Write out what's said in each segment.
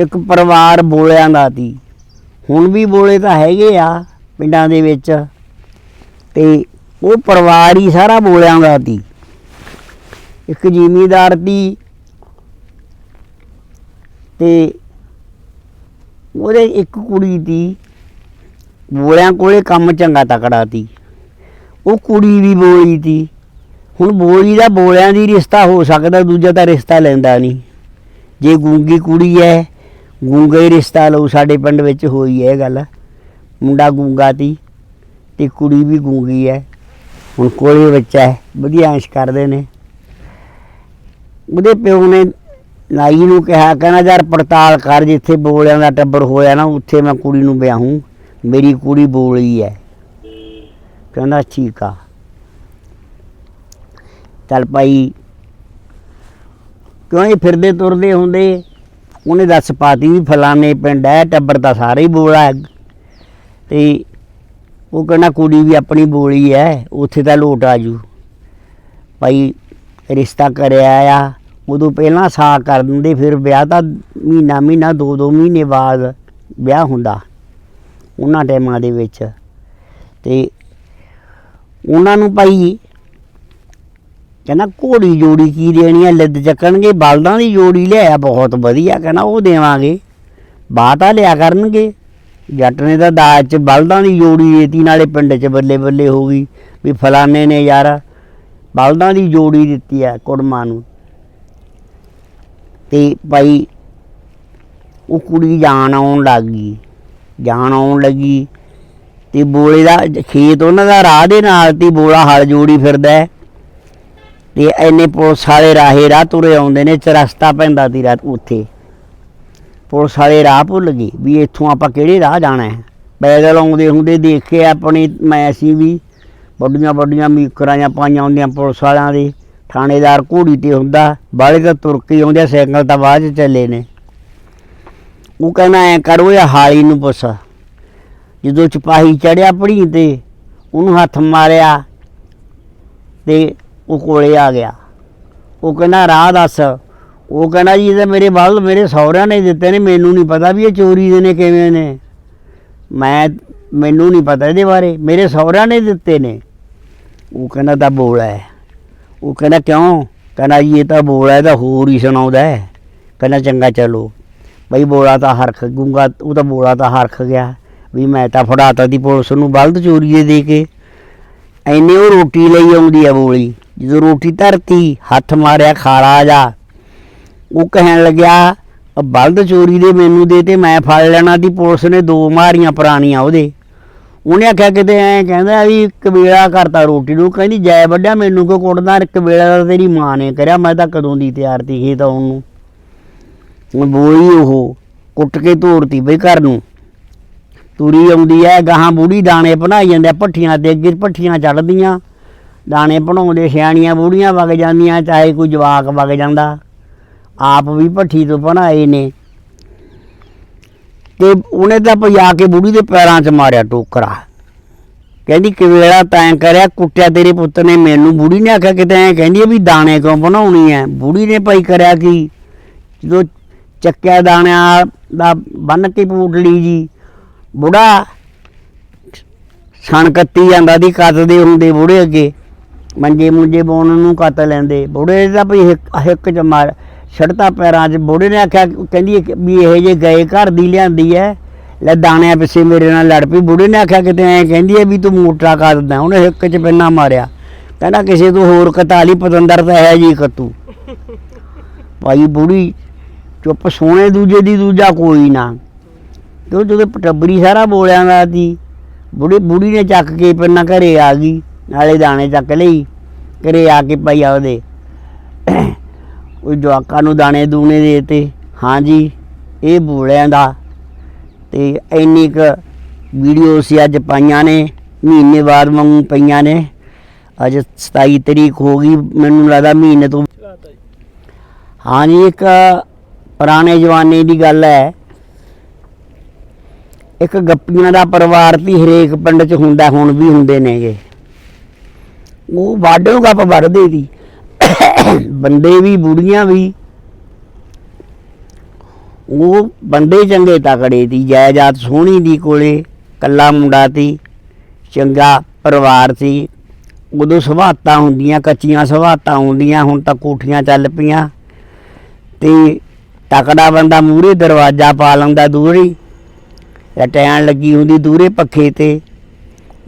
ਇੱਕ ਪਰਿਵਾਰ ਬੋਲਿਆਂ ਦਾ ਸੀ। ਹੁਣ ਵੀ ਬੋਲੇ ਤਾਂ ਹੈਗੇ ਆ ਪਿੰਡਾਂ ਦੇ ਵਿੱਚ। ਤੇ ਉਹ ਪਰਿਵਾਰ ਹੀ ਸਾਰਾ ਬੋਲਿਆਂ ਦਾ ਸੀ। ਇੱਕ ਜ਼ਿਮੀਦਾਰ ਦੀ ਤੇ ਉਹਦੇ ਇੱਕ ਕੁੜੀ ਦੀ ਬੋਲਿਆਂ ਕੋਲੇ ਕੰਮ ਚੰਗਾ ਤਕੜਾ ਸੀ। ਉਹ ਕੁੜੀ ਵੀ ਬੋਲੀ ਸੀ। ਹੁਣ ਬੋਲੀ ਦਾ ਬੋਲਿਆਂ ਦੀ ਰਿਸ਼ਤਾ ਹੋ ਸਕਦਾ, ਦੂਜਾ ਤਾਂ ਰਿਸ਼ਤਾ ਲੈਂਦਾ ਨਹੀਂ। ਜੇ ਗੂੰਗੀ ਕੁੜੀ ਹੈ ਗੂੰਗੇ ਹੀ ਰਿਸ਼ਤਾ ਲਊ, ਸਾਡੇ ਪਿੰਡ ਵਿੱਚ ਹੋਈ ਹੈ ਇਹ ਗੱਲ। ਮੁੰਡਾ ਗੂੰਗਾ ਤੀ ਤੇ ਕੁੜੀ ਵੀ ਗੂੰਗੀ ਹੈ। ਹੁਣ ਕੋਲੇ ਬੱਚਾ ਹੈ, ਵਧੀਆ ਅੰਸ਼ ਕਰਦੇ ਨੇ। ਉਹਦੇ ਪਿਓ ਨੇ ਨਾਈ ਨੂੰ ਕਿਹਾ, ਕਹਿੰਦਾ, ਯਾਰ, ਪੜਤਾਲ ਕਰ, ਜਿੱਥੇ ਬੋਲਿਆਂ ਦਾ ਟੱਬਰ ਹੋਇਆ ਨਾ, ਉੱਥੇ ਮੈਂ ਕੁੜੀ ਨੂੰ ਵਿਆਹੂੰ। ਮੇਰੀ ਕੁੜੀ ਬੋਲੀ ਹੈ। ਕਹਿੰਦਾ, ਠੀਕ ਆ। ਚੱਲ ਭਾਈ, ਕਿਉਂ ਇਹ ਫਿਰਦੇ ਤੁਰਦੇ ਹੁੰਦੇ? ਉਹਨੇ ਦੱਸ ਪਾਤੀ ਵੀ ਫਲਾਣੇ ਪਿੰਡ ਹੈ, ਟੱਬਰ ਤਾਂ ਸਾਰੇ ਹੀ ਬੋਲਾ ਹੈ ਤੇ ਉਹ ਕਹਿੰਦਾ ਕੁੜੀ ਵੀ ਆਪਣੀ ਬੋਲੀ ਹੈ, ਉੱਥੇ ਤਾਂ ਲੋਟ ਆਜੂ ਭਾਈ ਰਿਸ਼ਤਾ ਕਰਿਆ ਆ, ਉਦੋਂ ਪਹਿਲਾਂ ਸਾ ਕਰ ਦਿੰਦੇ, ਫਿਰ ਵਿਆਹ ਤਾਂ ਮਹੀਨਾ ਮਹੀਨਾ, ਦੋ ਦੋ ਮਹੀਨੇ ਬਾਅਦ ਵਿਆਹ ਹੁੰਦਾ, ਉਹਨਾਂ ਟਾਈਮਾਂ ਦੇ ਵਿੱਚ। ਤੇ ਉਹਨਾਂ ਨੂੰ ਭਾਈ ਕਹਿੰਦਾ ਘੋੜੀ ਜੋੜੀ ਕੀ ਦੇਣੀ ਆ? ਲਿੱਦ ਚੱਕਣਗੇ, ਬਲਦਾਂ ਦੀ ਜੋੜੀ ਲਿਆਇਆ ਬਹੁਤ ਵਧੀਆ, ਕਹਿੰਦਾ ਉਹ ਦੇਵਾਂਗੇ। ਬਾਤਾ ਲਿਆ ਕਰਨਗੇ। ਜੱਟ ਨੇ ਤਾਂ ਦਾਜ ਚ ਬਲਦਾਂ ਦੀ ਜੋੜੀ ਦੇਤੀ, ਨਾਲੇ ਪਿੰਡ ਚ ਬੱਲੇ ਬੱਲੇ ਹੋ ਗਈ, ਵੀ ਫਲਾਣੇ ਨੇ ਯਾਰ ਬਲਦਾਂ ਦੀ ਜੋੜੀ ਦਿੱਤੀ ਆ ਕੁੜਮਾਂ ਨੂੰ। ਤੇ ਭਾਈ, ਉਹ ਕੁੜੀ ਜਾਣ ਆਉਣ ਲੱਗ ਗਈ, ਜਾਣ ਆਉਣ ਲੱਗੀ, ਤੇ ਬੋਲੇ ਦਾ ਖੇਤ ਉਹਨਾਂ ਦਾ ਰਾਹ ਦੇ ਨਾਲ, ਤੇ ਬੋਲਾ ਹਲ ਜੋੜੀ ਫਿਰਦਾ ਹੈ। ਤੇ ਐਨੇ ਪੁਲਿਸ ਵਾਲੇ ਰਾਹੇ ਰਾਹ ਤੁਰੇ ਆਉਂਦੇ ਨੇ ਚਰਸਤਾ ਪੈਂਦਾ ਦੀ ਰਾਤ ਉੱਥੇ। ਪੁਲਿਸ ਵਾਲੇ ਰਾਹ ਭੁੱਲ ਗਏ ਵੀ ਇੱਥੋਂ ਆਪਾਂ ਕਿਹੜੇ ਰਾਹ ਜਾਣਾ ਹੈ। ਪੈਦਲ ਆਉਂਦੇ ਹੁੰਦੇ ਦੇਖ ਕੇ ਆਪਣੇ, ਮੈਂ ਅਸੀਂ ਵੀ ਵੱਡੀਆਂ ਵੱਡੀਆਂ ਮੀਕਰਾਂ ਜਾਂ ਪਾਈਆਂ ਹੁੰਦੀਆਂ ਪੁਲਿਸ ਵਾਲਿਆਂ ਦੇ। ਥਾਣੇਦਾਰ ਘੋੜੀ ਤੇ ਹੁੰਦਾ ਬਾਲੇ ਤਾਂ ਤੁਰ ਕੇ ਹੀ ਆਉਂਦੇ ਸਾਈਕਲ ਤਾਂ ਬਾਅਦ ਚ ਚੱਲੇ ਨੇ। ਉਹ ਕਹਿੰਦਾ, ਐ ਕਰੋ ਇਹ ਹਾਲੀ ਨੂੰ ਪੁੱਛ। ਜਦੋਂ ਚਪਾਹੀ ਚੜਿਆ ਪੜੀ ਤੇ, ਉਹਨੂੰ ਹੱਥ ਮਾਰਿਆ ਤੇ ਉਹ ਕੋਲੇ ਆ ਗਿਆ। ਉਹ ਕਹਿੰਦਾ, ਰਾਹ ਦੱਸ। ਉਹ ਕਹਿੰਦਾ, ਜੀ ਇਹ ਤਾਂ ਮੇਰੇ ਬਲ ਮੇਰੇ ਸਹੁਰਿਆਂ ਨੇ ਦਿੱਤੇ ਨੇ, ਮੈਨੂੰ ਨਹੀਂ ਪਤਾ ਵੀ ਇਹ ਚੋਰੀ ਦੇ ਨੇ ਕਿਵੇਂ ਨੇ। ਮੈਂ, ਮੈਨੂੰ ਨਹੀਂ ਪਤਾ ਇਹਦੇ ਬਾਰੇ, ਮੇਰੇ ਸਹੁਰਿਆਂ ਨੇ ਦਿੱਤੇ ਨੇ। ਉਹ ਕਹਿੰਦਾ, ਤਾਂ ਬੋਲਾ ਹੈ ਉਹ ਕਹਿੰਦਾ, ਕਿਉਂ? ਕਹਿੰਦਾ, ਜੀ, ਇਹ ਤਾਂ ਬੋਲਾ ਹੈ ਤਾਂ ਹੋਰ ਹੀ ਸੁਣਾਉਂਦਾ ਹੈ ਕਹਿੰਦਾ, ਚੰਗਾ, ਚਲੋ। ਬਈ ਬੋਲਾ ਤਾਂ ਹਰਖ ਗੂੰਗਾ, ਉਹ ਤਾਂ ਬੋਲਾ ਤਾਂ ਹਰਖ ਗਿਆ। ਵੀ ਮੈਂ ਤਾਂ ਫੜਾਤਾ ਦੀ ਪੁਲਿਸ ਨੂੰ, ਬਲਦ ਚੋਰੀ ਦੇ ਦੇ ਕੇ। ਐਨੇ ਉਹ ਰੋਟੀ ਲਈ ਆਉਂਦੀ ਆ ਬੋਲੀ। ਜਦੋਂ ਰੋਟੀ ਧਰਤੀ, ਹੱਥ ਮਾਰਿਆ, ਖਾਲਾ ਜਾ। ਉਹ ਕਹਿਣ ਲੱਗਿਆ ਬਲਦ ਚੋਰੀ ਦੇ ਮੈਨੂੰ ਦੇ ਤੇ ਮੈਂ ਫੜ ਲੈਣਾ ਦੀ ਪੁਲਿਸ ਨੇ ਦੋ ਮਾਰੀਆਂ ਪੁਰਾਣੀਆਂ ਉਹਦੇ। ਉਹਨੇ ਆਖਿਆ ਕਿਤੇ ਐ ਕਹਿੰਦਾ ਵੀ ਕਬੀਲਾ ਕਰਤਾ ਰੋਟੀ ਨੂੰ। ਕਹਿੰਦੀ, ਜੈ ਵੱਡਿਆ, ਮੈਨੂੰ ਕੋ ਕੁੱਟਦਾ? ਕਬੀਲਾ ਤਾਂ ਤੇਰੀ ਮਾਂ ਨੇ ਕਰਿਆ, ਮੈਂ ਤਾਂ ਕਦੋਂ ਦੀ ਤਿਆਰ ਤੀ ਖੇਤ ਆਉਣ ਨੂੰ। ਹੁਣ ਬੋਲੀ ਉਹ, ਕੁੱਟ ਕੇ ਤੋਰਤੀ ਬਈ ਘਰ ਨੂੰ। ਤੂਰੀ ਆਉਂਦੀ ਐ, ਗਾਹਾਂ ਬੂੜੀ ਦਾਣੇ ਬਣਾਈ ਜਾਂਦੇ ਆ, ਭੱਠੀਆਂ ਤੇ ਅੱਗੇ ਭੱਠੀਆਂ ਚੜਦੀਆਂ ਦਾਣੇ ਬਣਾਉਂਦੇ, ਸਿਆਣੀਆਂ ਬੂੜੀਆਂ ਵਗ ਜਾਂਦੀਆਂ, ਚਾਹੇ ਕੋਈ ਜਵਾਕ ਵਗ ਜਾਂਦਾ। ਆਪ ਵੀ ਭੱਠੀ ਤੋਂ ਬਣਾਏ ਨੇ। ਤੇ ਉਹਨੇ ਤਾਂ ਪਜਾ ਕੇ ਬੁੜੀ ਦੇ ਪੈਰਾਂ 'ਚ ਮਾਰਿਆ ਟੋਕਰਾ। ਕਹਿੰਦੀ ਕਿਵੇਲਾ ਤੈਂ ਕਰਿਆ, ਕੁੱਟਿਆ ਤੇਰੇ ਪੁੱਤ ਨੇ। ਮੈਨੂੰ ਬੁੜੀ ਨੇ ਆਖਿਆ ਕਿਤੇ ਐ ਕਹਿੰਦੀ ਆ ਵੀ ਦਾਣੇ ਕਿਉਂ ਬਣਾਉਣੀ ਐ? ਬੁੜੀ ਨੇ ਭਾਈ ਕਰਿਆ ਕੀ? ਜਦੋਂ ਚੱਕਿਆ ਦਾਣਿਆਂ ਦਾ ਬੰਨ ਕੇ ਪੂਟਲੀ ਜੀ, ਬੁੜਾ ਸਣ ਕੱਤੀ ਜਾਂਦਾ ਦੀ ਕੱਤਦੇ ਹੁੰਦੇ ਬੁੜੇ ਅੱਗੇ। ਮੰਜੇ ਮੁੰਜੇ ਬੋਣ ਨੂੰ ਕੱਤ ਲੈਂਦੇ। ਬੁੜੇ ਦਾ ਵੀ ਹਿੱਕ ਹਿੱਕ ਚ ਮਾਰ ਛੜਤਾ ਪੈਰਾਂ 'ਚ। ਬੁੜੇ ਨੇ ਆਖਿਆ ਕਹਿੰਦੀ ਵੀ ਇਹ ਜੇ ਗਏ ਘਰ ਦੀ ਲਿਆਂਦੀ ਐ। ਲੈ ਦਾਣਿਆਂ ਪਿੱਛੇ ਮੇਰੇ ਨਾਲ ਲੜ ਪਈ। ਬੁੜੇ ਨੇ ਆਖਿਆ ਕਿਤੇ ਐ ਕਹਿੰਦੀ ਐ ਵੀ ਤੂੰ ਮੋਟਾ ਕਰ ਉਹਨੇ ਹਿੱਕ 'ਚ ਪੈਨਾ ਮਾਰਿਆ। ਕਹਿੰਦਾ ਕਿਸੇ ਤੋਂ ਹੋਰ ਕਤਾਲੀ ਪਤੰਦਰ ਤਾਂ ਹੈ ਜੀ ਕਤੂ ਭਾਈ ਬੁੜੀ ਚੁੱਪ ਸੋਹਣੇ ਦੂਜੇ ਦੀ ਦੂਜਾ ਕੋਈ ਨਾ। ਕਿਉਂ ਜਦੋਂ ਪਟੱਬਰੀ ਸਾਰਾ ਬੋਲਿਆਂ ਦਾ ਸੀ ਬੁੜੀ ਬੁੜੀ ਨੇ ਚੱਕ ਕੇ ਪੈਨਾ ਘਰੇ ਆ ਗਈ। ਨਾਲੇ ਦਾਣੇ ਚੱਕ ਲਈ, ਘਰੇ ਆ ਕੇ ਭਾਈ ਉਹਦੇ ਉਹ ਜਵਾਕਾਂ ਨੂੰ ਦਾਣੇ ਦੂਣੇ ਦੇਤੇ। ਹਾਂਜੀ ਇਹ ਬੋਲਿਆਂ ਦਾ। ਤੇ ਇੰਨੀ ਕੁ ਵੀਡੀਓ ਸੀ ਅੱਜ ਪਾਈਆਂ ਨੇ, ਮਹੀਨੇ ਬਾਅਦ ਵਾਂਗੂ ਪਈਆਂ ਨੇ। ਅੱਜ 27 ਤਰੀਕ ਹੋ ਗਈ, ਮੈਨੂੰ ਲੱਗਦਾ ਮਹੀਨੇ ਤੋਂ। ਹਾਂਜੀ ਇੱਕ ਪੁਰਾਣੇ ਜਵਾਨੇ ਦੀ ਗੱਲ ਹੈ। ਇੱਕ ਗੱਪੀਆਂ ਦਾ ਪਰਿਵਾਰ ਵੀ ਹਰੇਕ ਪਿੰਡ 'ਚ ਹੁੰਦਾ, ਹੁਣ ਵੀ ਹੁੰਦੇ ਨੇਗੇ। ਉਹ ਵਾਢੇ ਗੱਪ ਵਰਦੇ ਸੀ ਬੰਦੇ ਵੀ, ਬੁੜੀਆਂ ਵੀ। ਉਹ ਬੰਦੇ ਚੰਗੇ ਤਕੜੇ ਦੀ, ਜਾਇਦਾਦ ਸੋਹਣੀ ਦੀ ਕੋਲੇ, ਕੱਲਾ ਮੁੰਡਾ ਤੀ ਚੰਗਾ ਪਰਿਵਾਰ ਸੀ। ਉਦੋਂ ਸੁਭਾਤਾਂ ਹੁੰਦੀਆਂ, ਕੱਚੀਆਂ ਸੁਭਾਤਾਂ ਹੁੰਦੀਆਂ, ਹੁਣ ਤਾਂ ਕੋਠੀਆਂ ਚੱਲ ਪਈਆਂ। ਤੇ ਤਕੜਾ ਬੰਦਾ ਮੂਰੇ ਦਰਵਾਜ਼ਾ ਪਾ ਲੈਂਦਾ ਦੂਰੀ। ਟੈਣ ਲੱਗੀ ਹੁੰਦੀ ਦੂਰੇ ਪੱਖੇ ਤੇ।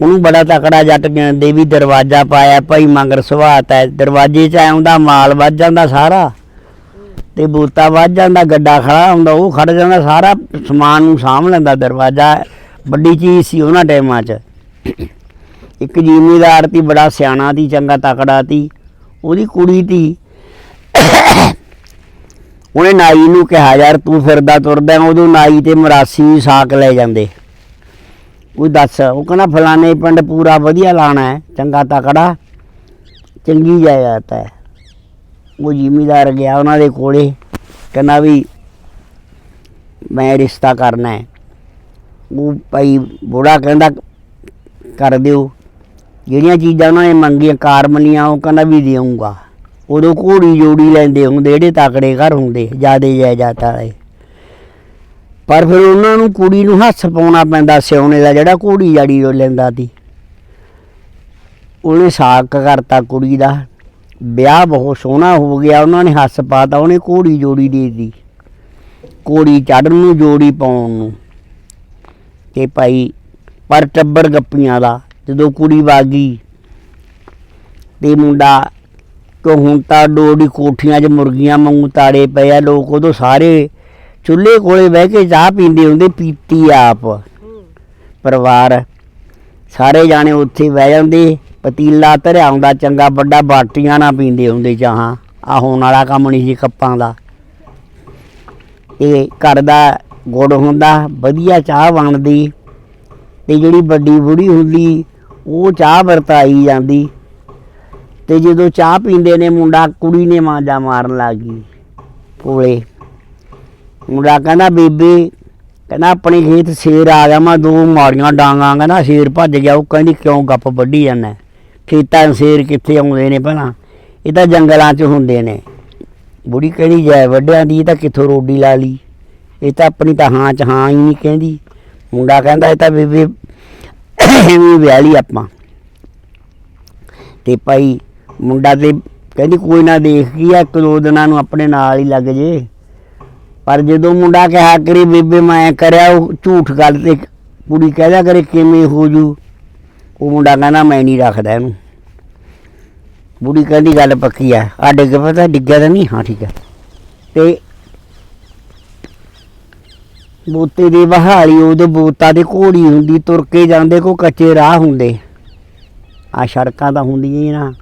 ਉਹਨੂੰ ਬੜਾ ਤਕੜਾ ਜੱਟ ਦੇ ਵੀ ਦਰਵਾਜ਼ਾ ਪਾਇਆ, ਭਾਈ ਮੰਗਰ ਸੁਭਾਤ ਹੈ। ਦਰਵਾਜ਼ੇ 'ਚ ਆਉਂਦਾ, ਮਾਲ ਵੱਜ ਜਾਂਦਾ ਸਾਰਾ। ਤੇ ਬੂਤਾ ਵੱਜ ਜਾਂਦਾ, ਗੱਡਾ ਖੜਾ ਹੁੰਦਾ, ਉਹ ਖੜ ਜਾਂਦਾ, ਸਾਰਾ ਸਮਾਨ ਨੂੰ ਸਾਂਭ ਲੈਂਦਾ ਦਰਵਾਜ਼ਾ। ਵੱਡੀ ਚੀਜ਼ ਸੀ ਉਹਨਾਂ ਟਾਈਮਾਂ 'ਚ। ਇੱਕ ਜ਼ਿਮੀਦਾਰ ਤੀ, ਬੜਾ ਸਿਆਣਾ ਤੀ, ਚੰਗਾ ਤਕੜਾ ਤੀ। ਉਹਦੀ ਕੁੜੀ ਤੀ। ਉਹਨੇ ਨਾਈ ਨੂੰ ਕਿਹਾ, ਯਾਰ ਤੂੰ ਫਿਰਦਾ ਤੁਰਦਾ ਉਦੋਂ ਨਾਈ ਤੇ ਮਰਾਸੀ ਸਾਕ ਲੈ ਜਾਂਦੇ। ਕੋਈ ਦੱਸ, ਉਹ ਕਹਿੰਦਾ ਫਲਾਣੇ ਪਿੰਡ ਪੂਰਾ ਵਧੀਆ ਲਾਣਾ ਹੈ, ਚੰਗਾ ਤਕੜਾ, ਚੰਗੀ ਜਾਇਦਾਦ ਹੈ। ਉਹ ਜ਼ਿਮੀਦਾਰ ਗਿਆ ਉਹਨਾਂ ਦੇ ਕੋਲੇ, ਕਹਿੰਦਾ ਵੀ ਮੈਂ ਰਿਸ਼ਤਾ ਕਰਨਾ ਹੈ। ਉਹ ਭਾਈ ਬੁੜਾ ਕਹਿੰਦਾ, ਕਰ ਦਿਓ। ਜਿਹੜੀਆਂ ਚੀਜ਼ਾਂ ਉਹਨਾਂ ਨੇ ਮੰਗੀਆਂ, ਕਾਰ ਮੰਨੀਆਂ, ਉਹ ਕਹਿੰਦਾ ਵੀ ਦੇਊਂਗਾ। ਉਦੋਂ ਘੋੜੀ ਜੋੜੀ ਲੈਂਦੇ ਹੁੰਦੇ, ਜਿਹੜੇ ਤਕੜੇ ਘਰ ਹੁੰਦੇ, ਜਿਆਦੇ ਜਾਇਦਾਦ ਵਾਲੇ। ਪਰ ਫਿਰ ਉਹਨਾਂ ਨੂੰ ਕੁੜੀ ਨੂੰ ਹੱਥ ਪਾਉਣਾ ਪੈਂਦਾ ਸਿਉਣੇ ਦਾ, ਜਿਹੜਾ ਘੋੜੀ ਜਾੜੀ ਉਹ ਲੈਂਦਾ ਸੀ। ਉਹਨੇ ਸਾਕ ਕਰਤਾ ਕੁੜੀ ਦਾ। ਵਿਆਹ ਬਹੁਤ ਸੋਹਣਾ ਹੋ ਗਿਆ, ਉਹਨਾਂ ਨੇ ਹੱਸ ਪਾਤਾ, ਉਹਨੇ ਘੋੜੀ ਜੋੜੀ ਦੇ ਦਿੱਤੀ। ਘੋੜੀ ਚੜਨ ਨੂੰ, ਜੋੜੀ ਪਾਉਣ ਨੂੰ। ਤੇ ਭਾਈ ਪਰ ਟੱਬਰ ਗੱਪੀਆਂ ਦਾ, ਜਦੋਂ ਕੁੜੀ ਵਾਗੀ ਤੇ ਮੁੰਡਾ ਕੋ ਹੁਣ ਤਾਂ ਡੋੜੀ ਕੋਠੀਆਂ 'ਚ ਮੁਰਗੀਆਂ ਵਾਂਗੂ ਤਾੜੇ ਪਏ ਆ, ਲੋਕ ਉਦੋਂ ਸਾਰੇ ਚੁੱਲ੍ਹੇ ਕੋਲੇ ਬਹਿ ਕੇ ਚਾਹ ਪੀਂਦੇ ਹੁੰਦੇ, ਪੀਤੀ ਆਪ। ਪਰਿਵਾਰ, ਸਾਰੇ ਜਾਣੇ ਉੱਥੇ ਬਹਿ ਜਾਂਦੇ, ਪਤੀਲਾ ਧਰਿਆ ਹੁੰਦਾ, ਚੰਗਾ ਵੱਡਾ ਬਾਟੀਆਂ ਨਾਲ ਪੀਂਦੇ ਹੁੰਦੇ ਚਾਹਾਂ। ਆ ਹੋਣ ਵਾਲਾ ਕੰਮ ਨਹੀਂ ਸੀ ਕੱਪਾਂ ਦਾ। ਇਹ ਘਰ ਦਾ ਗੁੜ ਹੁੰਦਾ, ਵਧੀਆ ਚਾਹ ਬਣਦੀ। ਤੇ ਜਿਹੜੀ ਵੱਡੀ ਬੁੜੀ ਹੁੰਦੀ, ਉਹ ਚਾਹ ਵਰਤਾਈ ਜਾਂਦੀ। ਤੇ ਜਦੋਂ ਚਾਹ ਪੀਂਦੇ ਨੇ, ਮੁੰਡਾ ਕੁੜੀ ਨੇ ਮਾਂਜਾ ਮਾਰਨ ਲੱਗੀ ਕੋਲੇ ਮੁੰਡਾ ਕਹਿੰਦਾ, ਬੀਬੀ, ਕਹਿੰਦਾ ਆਪਣੇ ਖੇਤ ਸ਼ੇਰ ਆ ਗਿਆ, ਮੈਂ ਦੋ ਮਾਰੀਆਂ ਡਾਂਗਾਂ, ਕਹਿੰਦਾ ਸ਼ੇਰ ਭੱਜ ਗਿਆ, ਉਹ ਕਹਿੰਦੀ ਕਿਉਂ ਗੱਪ ਵੱਢੀ ਜਾਂਦਾ ਖੇਤਾਂ ਨੂੰ ਸ਼ੇਰ ਕਿੱਥੇ ਆਉਂਦੇ ਨੇ ਭਲਾ? ਇਹ ਤਾਂ ਜੰਗਲਾਂ 'ਚ ਹੁੰਦੇ ਨੇ। ਬੁੜੀ ਕਹਿੰਦੀ, ਜੈ ਵੱਡਿਆਂ ਦੀ, ਇਹ ਤਾਂ ਕਿੱਥੋਂ ਰੋਡੀ ਲਾ ਲਈ? ਇਹ ਤਾਂ ਆਪਣੀ ਤਾਂ ਹਾਂ ਚ ਹਾਂ ਹੀ ਨਹੀਂ ਕਹਿੰਦੀ। ਮੁੰਡਾ ਕਹਿੰਦਾ, ਇਹ ਤਾਂ ਬੀਬੀ, ਐਵੇਂ ਵਿਆਹ ਲਈ ਆਪਾਂ। ਤੇ ਭਾਈ ਮੁੰਡਾ ਤੇ ਕਹਿੰਦੀ, ਕੋਈ ਨਾ ਦੇਖ ਕੀ ਆ, ਇੱਕ ਦੋ ਦਿਨਾਂ ਨੂੰ ਆਪਣੇ ਨਾਲ ਹੀ ਲੱਗ ਜੇ। ਪਰ ਜਦੋਂ ਮੁੰਡਾ ਕਿਹਾ, ਕਰੀ ਬੇਬੇ, ਮੈਂ ਕਰਿਆ, ਉਹ ਝੂਠ ਗੱਲ ਤੇ ਕੁੜੀ ਕਹਿਦਾ ਕਰੇ, ਕਿਵੇਂ ਹੋ ਜੂ? ਉਹ ਮੁੰਡਾ ਕਹਿੰਦਾ, ਮੈਂ ਨਹੀਂ ਰੱਖਦਾ ਇਹਨੂੰ। ਬੁੜੀ ਕਹਿੰਦੀ, ਗੱਲ ਪੱਕੀ ਆ। ਆ ਡਿੱਗ ਪਤਾ ਡਿੱਗਿਆ ਤਾਂ ਨਹੀਂ? ਹਾਂ, ਠੀਕ ਹੈ ਤੇ ਬੋਤੇ ਦੀ ਬਹਾਲੀ ਉਹਦੇ ਬੋਤਾ ਦੀ ਘੋੜੀ ਹੁੰਦੀ, ਤੁਰ ਕੇ ਜਾਂਦੇ ਕੋ ਕੱਚੇ ਰਾਹ ਹੁੰਦੇ। ਆ ਸੜਕਾਂ ਤਾਂ ਹੁੰਦੀਆਂ ਹੀ ਨਾ।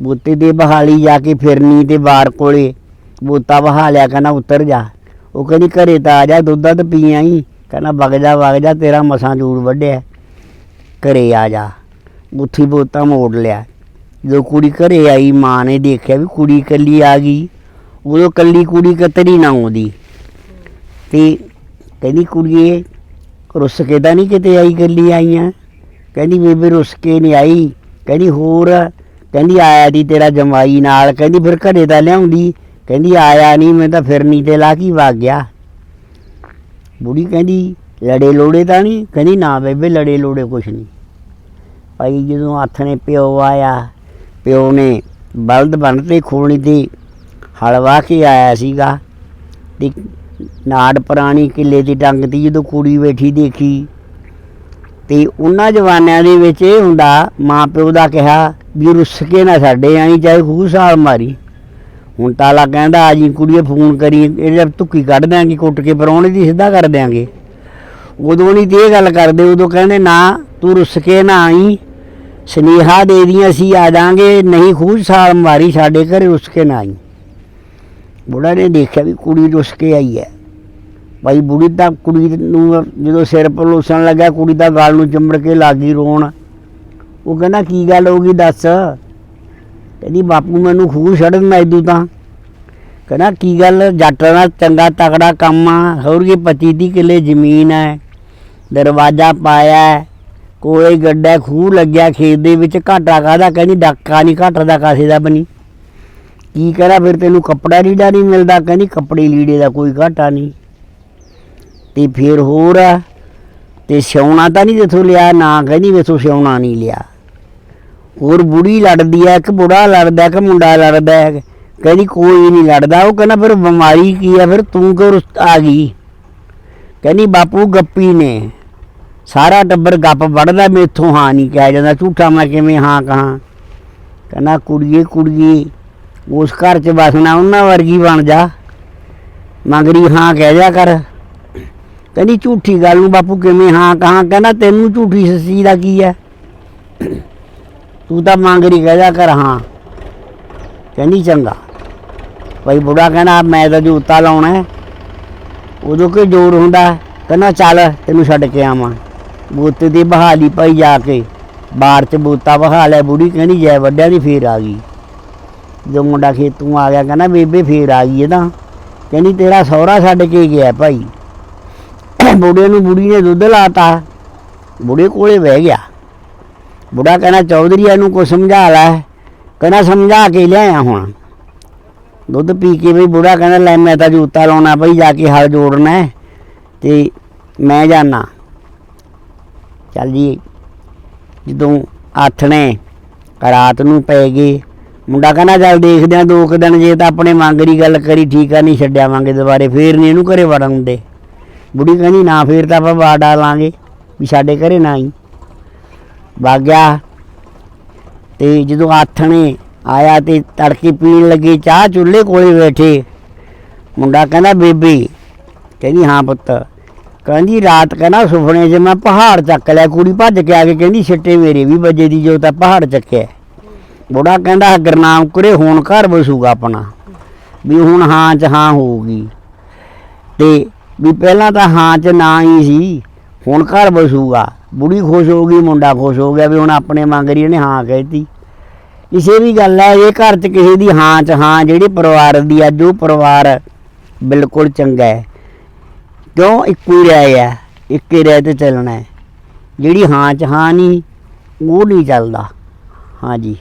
ਬੋਤੇ ਦੀ ਬਹਾਲੀ ਜਾ ਕੇ ਫਿਰਨੀ ਤੇ ਬਾਰ ਕੋਲੇ, ਬੋਤਾ ਬਹਾਲਿਆ, ਕਹਿੰਦਾ, ਉਤਰ ਜਾ। ਉਹ ਕਹਿੰਦੀ ਘਰੇ ਤਾਂ ਆ ਜਾ, ਦੁੱਧ ਦੱਧ ਪੀ ਆਈ। ਕਹਿੰਦਾ, ਵਗ ਜਾ ਵਗ ਜਾ, ਤੇਰਾ ਮਸਾਂ ਜੂੜ ਵੱਢਿਆ। ਘਰੇ ਆ ਜਾ। ਮੁੱਠੀ ਬੋਤਾ ਮੋੜ ਲਿਆ। ਜਦੋਂ ਕੁੜੀ ਘਰੇ ਆਈ, ਮਾਂ ਨੇ ਦੇਖਿਆ ਵੀ ਕੁੜੀ ਇਕੱਲੀ ਆ ਗਈ। ਉਦੋਂ ਇਕੱਲੀ ਕੁੜੀ ਕਤਰੀ ਨਾ ਆਉਂਦੀ। ਤੇ ਕਹਿੰਦੀ, ਕੁੜੀਏ, ਰੁੱਸ ਕੇ ਤਾਂ ਨਹੀਂ ਕਿਤੇ ਆਈ, ਇਕੱਲੀ ਆਈਆਂ? ਕਹਿੰਦੀ, ਬੇਬੇ ਰੁੱਸ ਕੇ ਨਹੀਂ ਆਈ। ਕਹਿੰਦੀ, ਹੋਰ? ਕਹਿੰਦੀ, ਆਇਆ ਦੀ ਤੇਰਾ ਜਮਾਈ ਨਾਲ। ਕਹਿੰਦੀ, ਫਿਰ ਘਰੇ ਤਾਂ ਲਿਆਉਂਦੀ। ਕਹਿੰਦੀ, ਆਇਆ ਨਹੀਂ ਮੈਂ ਤਾਂ ਫਿਰਨੀ ਤੇ ਲਾ ਕੇ ਵਗ ਗਿਆ। ਬੁੜੀ ਕਹਿੰਦੀ, ਲੜੇ ਲੋੜੇ ਤਾਂ ਨਹੀਂ ਕਹਿੰਦੀ, ਨਾ ਬੇਬੇ, ਲੜੇ ਲੋੜੇ ਕੁਛ ਨਹੀਂ ਭਾਈ ਜਦੋਂ ਹੱਥ ਨੇ ਪਿਓ ਆਇਆ, ਪਿਓ ਨੇ ਬਲਦ ਬਣ ਤੇ ਖੋਣੀ ਤੇ ਹਲਵਾ ਕੇ ਆਇਆ ਸੀਗਾ ਤੇ ਨਾੜ ਪੁਰਾਣੀ ਕਿੱਲੇ ਦੀ ਟੰਗ ਤੀ ਜਦੋਂ ਕੁੜੀ ਬੈਠੀ ਦੇਖੀ ਤੇ ਉਹਨਾਂ ਜਵਾਨਿਆਂ ਦੇ ਵਿੱਚ ਇਹ ਹੁੰਦਾ, ਮਾਂ ਪਿਓ ਦਾ ਕਿਹਾ ਵੀ ਰੁੱਸ ਕੇ ਨਾ ਸਾਡੇ ਆਈ ਚਾਹੇ ਖੂਹ ਸਾਲ ਮਾਰੀ। ਹੁਣ ਤਾਲਾ ਕਹਿੰਦਾ, ਆ ਜੀ ਕੁੜੀਏ ਫੋਨ ਕਰੀ ਇਹਦੇ ਧੁੱਕੀ ਕੱਢ ਦਿਆਂਗੇ, ਕੁੱਟ ਕੇ ਪਰੌਣੇ ਦੀ ਸਿੱਧਾ ਕਰ ਦਿਆਂਗੇ। ਉਦੋਂ ਨਹੀਂ ਤੇ ਇਹ ਗੱਲ ਕਰਦੇ, ਉਦੋਂ ਕਹਿੰਦੇ, ਨਾ, ਤੂੰ ਰੁੱਸ ਕੇ ਨਾ ਆਈ, ਸਨੇਹਾ ਦੇ ਦੀਆਂ ਅਸੀਂ ਆ ਜਾਾਂਗੇ, ਨਹੀਂ ਖੂਹ ਸਾਲ ਮਾਰੀ ਸਾਡੇ ਘਰੇ ਰੁੱਸ ਕੇ ਨਾ ਆਈ। ਬੁੜਾ ਨੇ ਦੇਖਿਆ ਵੀ ਕੁੜੀ ਰੁੱਸ ਕੇ ਆਈ ਹੈ। ਭਾਈ ਬੁੜੀ ਤਾਂ ਕੁੜੀ ਨੂੰ ਜਦੋਂ ਸਿਰ ਪਲੋਸਣ ਲੱਗਾ ਕੁੜੀ ਦਾ ਗਲ ਨੂੰ ਚੰਬੜ ਕੇ ਲੱਗੀ ਰੋਣ। ਉਹ ਕਹਿੰਦਾ, ਕੀ ਗੱਲ ਹੋ ਗਈ, ਦੱਸ? ਕਹਿੰਦੀ ਬਾਪੂ ਮੈਨੂੰ ਖੂਹ ਛੱਡਣ ਨਾ ਇਦੂ ਤਾਂ। ਕਹਿੰਦਾ ਕੀ ਗੱਲ? ਜੱਟ ਦਾ ਚੰਗਾ ਤਕੜਾ ਕੰਮ ਆ। ਹੋਰ ਕੀ 25 30 ਕਿੱਲੇ ਜ਼ਮੀਨ ਹੈ ਦਰਵਾਜ਼ਾ ਪਾਇਆ ਕੋਲੇ ਗੱਡਾ ਖੂਹ ਲੱਗਿਆ ਖੇਤ ਦੇ ਵਿੱਚ। ਘਾਟਾ ਕਾਦਾ ਕਹਿੰਦੀ ਡਾਕਾ ਨਹੀਂ ਘਾਟਦਾ ਕਾਸੇ ਦਾ ਬਣੀ। ਕੀ ਕਰਾਂ? ਫਿਰ ਤੈਨੂੰ ਕੱਪੜਾ ਲੀੜਾ ਨਹੀਂ ਮਿਲਦਾ। ਕਹਿੰਦੀ ਕੱਪੜੇ ਲੀੜੇ ਦਾ ਕੋਈ ਘਾਟਾ ਨਹੀਂ ਤੇ ਫਿਰ ਹੋਰ ਆ, ਤੇ ਸਿਉਣਾ ਤਾਂ ਨਹੀਂ ਜਿੱਥੋਂ ਲਿਆ ਨਾ ਕਹਿੰਦੀ ਵੇਥੋਂ ਸਿਉਣਾ ਨਹੀਂ ਲਿਆ। ਹੋਰ ਬੁੜੀ ਲੜਦੀ ਐ ਕਿ ਬੁੜਾ ਲੜਦਾ ਕਿ ਮੁੰਡਾ ਲੜਦਾ ਹੈ। ਕਹਿੰਦੀ ਕੋਈ ਨਹੀਂ ਲੜਦਾ। ਉਹ ਕਹਿੰਦਾ, ਫਿਰ ਬਿਮਾਰੀ ਕੀ ਆ? ਫਿਰ ਤੂੰ ਕਿਉਂ ਰੁੱਸ- ਆ ਗਈ। ਕਹਿੰਦੀ, ਬਾਪੂ ਗੱਪੀ ਨੇ। ਸਾਰਾ ਟੱਬਰ ਗੱਪ ਵੜਦਾ ਮੇਥੋਂ ਹਾਂ ਨਹੀਂ ਕਹਿ ਜਾਂਦਾ। ਝੂਠਾ ਮੈਂ ਕਿਵੇਂ ਹਾਂ ਕਹਾਂ? ਕਹਿੰਦਾ, ਕੁੜੀਏ ਕੁੜੀਏ, ਉਸ ਘਰ 'ਚ ਵਸਣਾ ਉਹਨਾਂ ਵਰਗੀ ਬਣ ਜਾ। ਮਗਰੀ ਹਾਂ ਕਹਿ ਜਾ ਕਰ। ਕਹਿੰਦੀ, ਝੂਠੀ ਗੱਲ ਨੂੰ ਬਾਪੂ ਕਿਵੇਂ ਹਾਂ ਕਹਾਂ? ਕਹਿੰਦਾ, ਤੈਨੂੰ ਝੂਠੀ ਸੱਸੀ ਦਾ ਕੀ ਹੈ ਤੂੰ ਤਾਂ ਮੰਗਰੀ ਕਹਿ ਜਾ ਕਰ, ਹਾਂ। ਕਹਿੰਦੀ ਚੰਗਾ। ਭਾਈ ਬੁੜਾ ਕਹਿੰਦਾ ਮੈਂ ਤਾਂ ਜੂਤਾ ਲਾਉਣਾ ਹੈ। ਉਦੋਂ ਕੋਈ ਜੋੜ ਹੁੰਦਾ? ਕਹਿੰਦਾ, ਚੱਲ, ਤੈਨੂੰ ਛੱਡ ਕੇ ਆਵਾਂ। ਬੂਤੇ ਦੀ ਬਹਾਲੀ ਭਾਈ ਜਾ ਕੇ, ਬਾਹਰ ਚ ਬੂਤਾ ਬਹਾ ਲੈ ਬੁੜੀ ਕਹਿੰਦੀ, ਜੈ ਵੱਡਿਆਂ ਦੀ ਫੇਰ ਆ ਗਈ। ਜੋ ਮੁੰਡਾ ਖੇਤੋਂ ਆ ਗਿਆ, ਕਹਿੰਦਾ, ਬੇਬੇ, ਫੇਰ ਆ ਗਈ ਇਹਦਾ ਕਹਿੰਦੀ, ਤੇਰਾ ਸਹੁਰਾ ਛੱਡ ਕੇ ਗਿਆ ਭਾਈ। ਬੁੜੇ ਨੂੰ ਬੁੜੀ ਨੇ ਦੁੱਧ ਲਾਤਾ। ਬੁੜੇ ਕੋਲੇ ਬਹਿ ਗਿਆ। ਬੁੜਾ ਕਹਿੰਦਾ, ਚੌਧਰੀ ਇਹਨੂੰ ਕੋ ਸਮਝਾ ਲੈ। ਕਹਿੰਦਾ, ਸਮਝਾ ਕੇ ਲਿਆਇਆ ਹੁਣ। ਦੁੱਧ ਪੀ ਕੇ ਵੀ ਬੁੜਾ ਕਹਿੰਦਾ, ਲੈ ਮੈਂ ਤਾਂ ਜੂਤਾ ਲਾਉਣਾ ਪਈ ਜਾ ਕੇ ਹਲ ਜੋੜਨਾ ਹੈ ਤੇ ਮੈਂ ਜਾਣਾ ਚੱਲ ਜੀ, ਜਦੋਂ ਆਥਣੇ ਰਾਤ ਨੂੰ ਪੈ ਗਏ, ਮੁੰਡਾ ਕਹਿੰਦਾ, ਚੱਲ ਦੇਖਦੇ ਆ ਦੋ ਕੁ ਦਿਨ ਜੇ ਤਾਂ ਆਪਣੇ ਮੰਗਰੀ ਗੱਲ ਕਰੀ, ਠੀਕ ਆ, ਨਹੀਂ ਛੱਡਿਆਵਾਂਗੇ ਦੁਬਾਰੇ, ਫੇਰ ਨਹੀਂ ਇਹਨੂੰ ਘਰੇ ਵੜਨ ਦੇ। ਬੁੜੀ ਕਹਿੰਦੀ, ਨਾ ਫੇਰ ਤਾਂ ਆਪਾਂ ਬਾੜ ਡਾਲਾਂਗੇ ਵੀ ਸਾਡੇ ਘਰੇ ਨਾ ਆਈ। ਵਗ ਗਿਆ ਤੇ ਜਦੋਂ ਆਥਣੇ ਆਇਆ ਤੇ ਤੜਕੇ ਪੀਣ ਲੱਗੇ, ਚਾਹ ਚੁੱਲ੍ਹੇ ਕੋਲੇ ਬੈਠੇ। ਮੁੰਡਾ ਕਹਿੰਦਾ, ਬੇਬੇ, ਕਹਿੰਦੀ, ਹਾਂ ਪੁੱਤ। ਕਹਿੰਦੀ, ਰਾਤ ਕਹਿੰਦਾ ਸੁਪਨੇ 'ਚ ਮੈਂ ਪਹਾੜ ਚੱਕ ਲਿਆ, ਕੁੜੀ ਭੱਜ ਕੇ ਆ ਕੇ ਕਹਿੰਦੀ, ਛਿੱਟੇ ਮੇਰੇ ਵੀ ਵੱਜੇ ਦੀ ਜੋ ਤਾਂ ਪਹਾੜ ਚੱਕਿਆ। ਬੁੜਾ ਕਹਿੰਦਾ ਗਰਨਾਮ ਕੁਰੇ ਹੁਣ ਘਰ ਬਸੂਗਾ ਆਪਣਾ। ਵੀ ਹੁਣ ਹਾਂ ਚ ਹਾਂ ਹੋਊਗੀ। ਤੇ ਵੀ ਪਹਿਲਾਂ ਤਾਂ ਹਾਂ ਚ ਨਾ ਹੀ ਸੀ। ਹੁਣ ਘਰ ਬਸੂਗਾ। ਬੁੜੀ ਖੁਸ਼ ਹੋ ਗਈ, ਮੁੰਡਾ ਖੁਸ਼ ਹੋ ਗਿਆ ਵੀ ਹੁਣ ਆਪਣੇ ਮੰਗਰੀ ਇਹਨੇ ਹਾਂ ਕਹਿਤੀ। ਇਸੇ ਵੀ ਗੱਲ ਹੈ ਇਹ ਘਰ ਚ ਕਿਸੇ ਦੀ ਹਾਂ ਚ ਹਾਂ, ਜਿਹੜੀ ਪਰਿਵਾਰ ਦੀ ਅੱਜ ਉਹ ਪਰਿਵਾਰ ਬਿਲਕੁਲ ਚੰਗਾ ਹੈ। ਕਿਉਂ ਇੱਕੋ ਹੀ ਰਹਿ ਹੈ ਇੱਕੇ ਰਹਿ ਤੇ ਚੱਲਣਾ ਹੈ। ਜਿਹੜੀ ਹਾਂ ਚ ਹਾਂ ਨਹੀਂ, ਉਹ ਨਹੀਂ ਚੱਲਦਾ। ਹਾਂਜੀ।